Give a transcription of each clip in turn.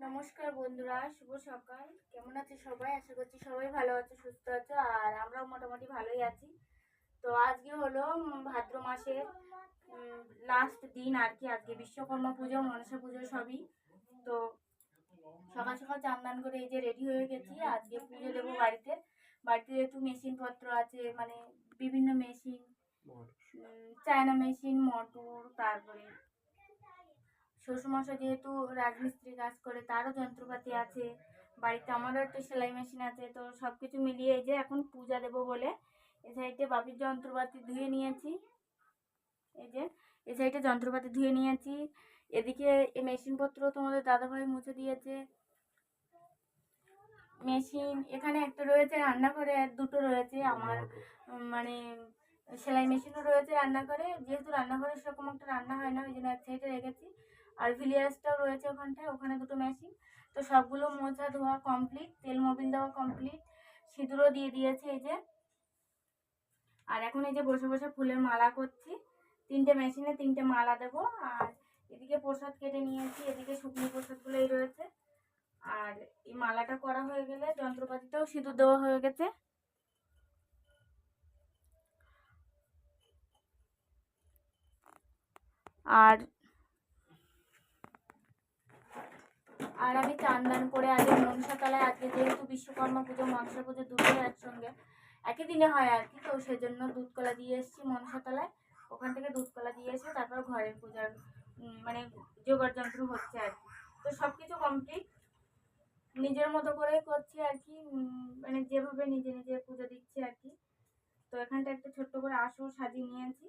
নমস্কার বন্ধুরা শুভ সকাল। কেমন আছে সবাই? আশা করছি সবাই ভালো আছে সুস্থ আছো আর আমরাও মোটামুটি ভালোই আছি। তো আজকে হলো ভাদ্র মাসের লাস্ট দিন আর কি আজকে বিশ্বকর্মা পুজো মনসা পুজো সবই। তো সকাল সকাল চান দান করে এই যে রেডি হয়ে গেছি আজকে পুজো দেবো বাড়িতে। বাড়িতে একটু মেশিনপত্র আছে মানে বিভিন্ন মেশিন চায়না মেশিন মোটর তারপরে শ্বশুরমশাই যেহেতু রাজমিস্ত্রি কাজ করে, তারও যন্ত্রপাতি আছে, বাড়িতে আমারও একটা সেলাই মেশিন আছে, তো সব কিছু মিলিয়ে এই যে এখন পূজা দেবো বলে এই সাইডে বাপির যন্ত্রপাতি ধুয়ে নিয়েছি। এই যে এই সাইডে যন্ত্রপাতি ধুয়ে নিয়েছি। এদিকে এই মেশিনপত্র তোমাদের দাদাভাই মুছে দিয়েছে। মেশিন, এখানে একটা রয়েছে রান্নাঘরে, দুটো রয়েছে আমার মানে সেলাই মেশিনও রয়েছে রান্নাঘরে। যেহেতু রান্নাঘরে সেরকম একটা রান্না হয় না, ওই জন্য এক সাইডে রেখেছি। আর ভিলিয়ার্সটাও রয়েছে ওখানটায়, ওখানে দুটো মেশিন তো সবগুলো মোছা ধোয়া কমপ্লিট তেল মোবিল দেওয়া কমপ্লিট সিঁদুরও দিয়ে দিয়েছে এই যে। আর এখন এই যে বসে বসে ফুলের মালা করছি। তিনটে মেশিনে তিনটে মালা দেবো। আর এদিকে প্রসাদ কেটে নিয়েছি, এদিকে শুকনো প্রসাদগুলোই রয়েছে। আর এই মালাটা করা হয়ে গেলে যন্ত্রপাতিটাও সিঁদুর দেওয়া হয়ে গেছে। আর আর আমি চান দান করে আগে মনসাতলায়, আজকে যেহেতু বিশ্বকর্মা পুজো, মনসা পুজো দুটো একসঙ্গে। একই দিনে হয় আর কি, তো সেজন্য দুধ কলা দিয়ে এসেছি মনসাতলায়। ওখান থেকে দুধ কলা দিয়ে এসে তারপর ঘরের পূজার মানে জোগাড় যন্ত্র হচ্ছে আর কি। তো সব কিছু কমপ্লিট নিজের মতো করে করছি আর কি মানে যেভাবে নিজে নিজে পুজো দিচ্ছি আর কি। তো এখানটা একটা ছোট্ট করে আসর সাজিয়ে নিয়েছি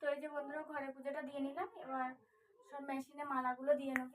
তো এই বন্ধুরা ঘরে পুজোটা দিয়ে নিলাম। এবার সব মেশিনে মালাগুলো দিয়ে নেব।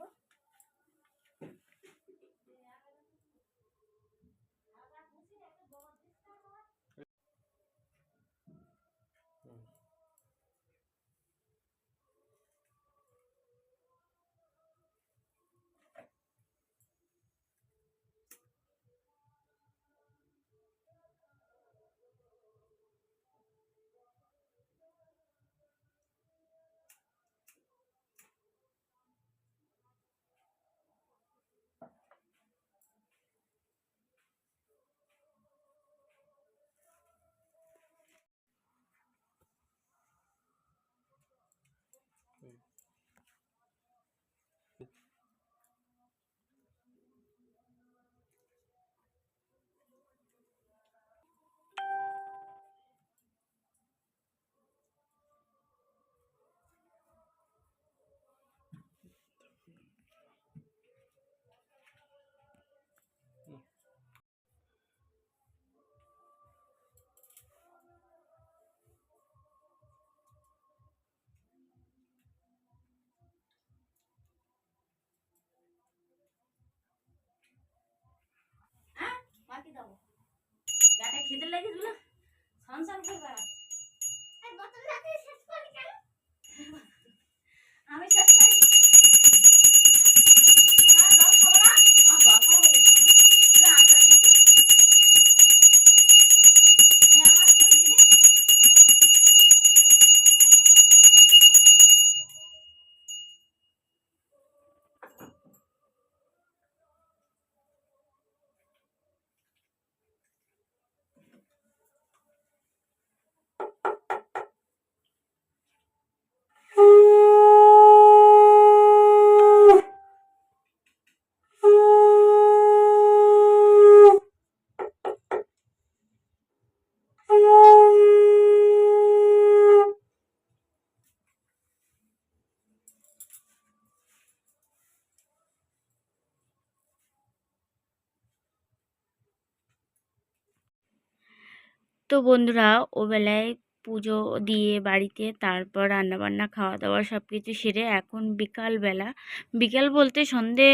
খিদে লেগেছিল তো বন্ধুরা, ওবেলায় পুজো দিয়ে বাড়িতে, তারপর রান্নাবান্না খাওয়া দাওয়া সব কিছু সেরে এখন বিকালবেলা। বিকাল বলতে সন্ধে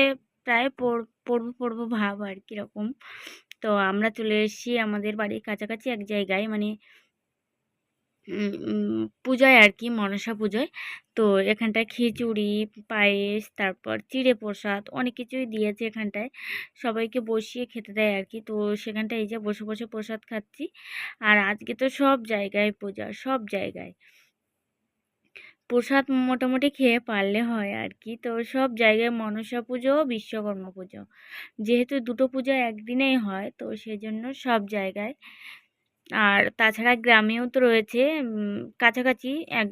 প্রায় পড়- পড়ব পড়ব ভাব আর কীরকম তো আমরা চলে এসেছি আমাদের বাড়ির কাছাকাছি এক জায়গায় মানে পূজায় আর কি মনসা পুজোয়। তো এখানটায় খিচুড়ি, পায়েস, তারপর চিড়ে প্রসাদ, অনেক কিছুই দিয়েছে এখানটায়। সবাইকে বসিয়ে খেতে দেয় আর কি তো সেখানটায় এই যে বসে বসে প্রসাদ খাচ্ছি। আর আজকে তো সব জায়গায় পূজা, সব জায়গায়। প্রসাদ মোটামুটি খেয়ে পারলে হয় আর কি তো সব জায়গায় মনসা পুজো, বিশ্বকর্মা পুজো। যেহেতু দুটো পুজো একদিনেই হয়, তো সেজন্য সব জায়গায় আর তাছাড়া গ্রামেও তো রয়েছে কাছাকাছি এক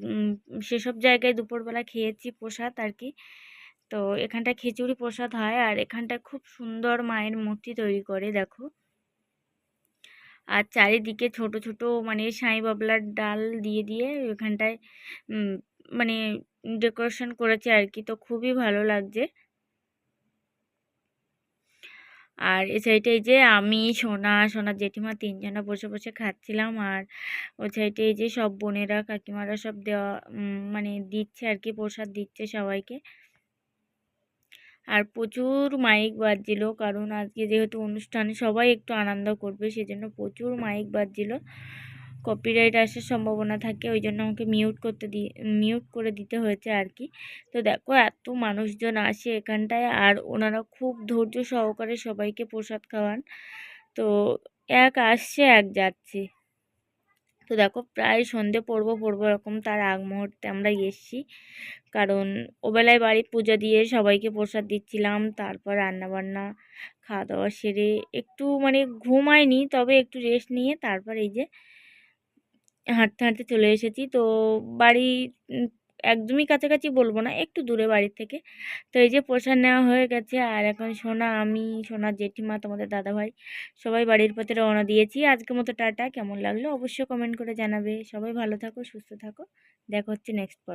সেসব জায়গায় দুপুরবেলা খেয়েছি প্রসাদ আর কি তো এখানটা খিচুড়ি প্রসাদ হয় আর এখানটা খুব সুন্দর মায়ের মূর্তি তৈরি করে, দেখো। আর চারিদিকে ছোট ছোট মানে সাঁই বাবলার ডাল দিয়ে দিয়ে ওখানটায় মানে ডেকোরেশন করেছে আর কি তো খুবই ভালো লাগছে। আর এ সাইডে এই যে আমি, সোনা সোনা জেঠিমা তিনজনা বসে বসে খাচ্ছিলাম। আর ওই সাইডে এই যে সব বোনেরা, কাকিমারা সব দেওয়া মানে দিচ্ছে আর কি, প্রসাদ দিচ্ছে সবাইকে। আর প্রচুর মাইক বাজছিল, কারণ আজকে যেহেতু অনুষ্ঠানে সবাই একটু আনন্দ করবে, সেজন্য প্রচুর মাইক বাজছিল। কপিরাইট আসার সম্ভাবনা থাকে, ওই জন্য আমাকে মিউট করতে দি মিউট করে দিতে হয়েছে আর কি তো দেখো, এত মানুষজন আসে এখানটায়, আর ওনারা খুব ধৈর্য সহকারে সবাইকে প্রসাদ খাওয়ান। তো এক আসছে, এক যাচ্ছে। তো দেখো, প্রায় সন্ধে পড়ব পড়ব এরকম তার আগ মুহূর্তে আমরা এসছি। কারণ ওবেলায় বাড়ি পুজো দিয়ে সবাইকে প্রসাদ দিচ্ছিলাম, তারপর রান্নাবান্না, খাওয়া দাওয়া সেরে একটু মানে ঘুমাইনি তবে একটু রেস্ট নিয়ে তারপর এই যে হাঁটতে হাঁটতে চলে এসেছি। তো বাড়ি একদমই কাছাকাছি বলব না, একটু দূরে বাড়ির থেকে। তো এই যে প্রসাদ নেওয়া হয়ে গেছে, আর এখন সোনা, আমি সোনা জেঠিমা, তোমাদের দাদাভাই, সবাই বাড়ির পথে রওনা দিয়েছি। আজকে মতো টাটা, কেমন লাগল অবশ্যই কমেন্ট করে জানাবে। সবাই ভালো থাকো, সুস্থ থাকো। দেখা হচ্ছে নেক্সট পর্ব।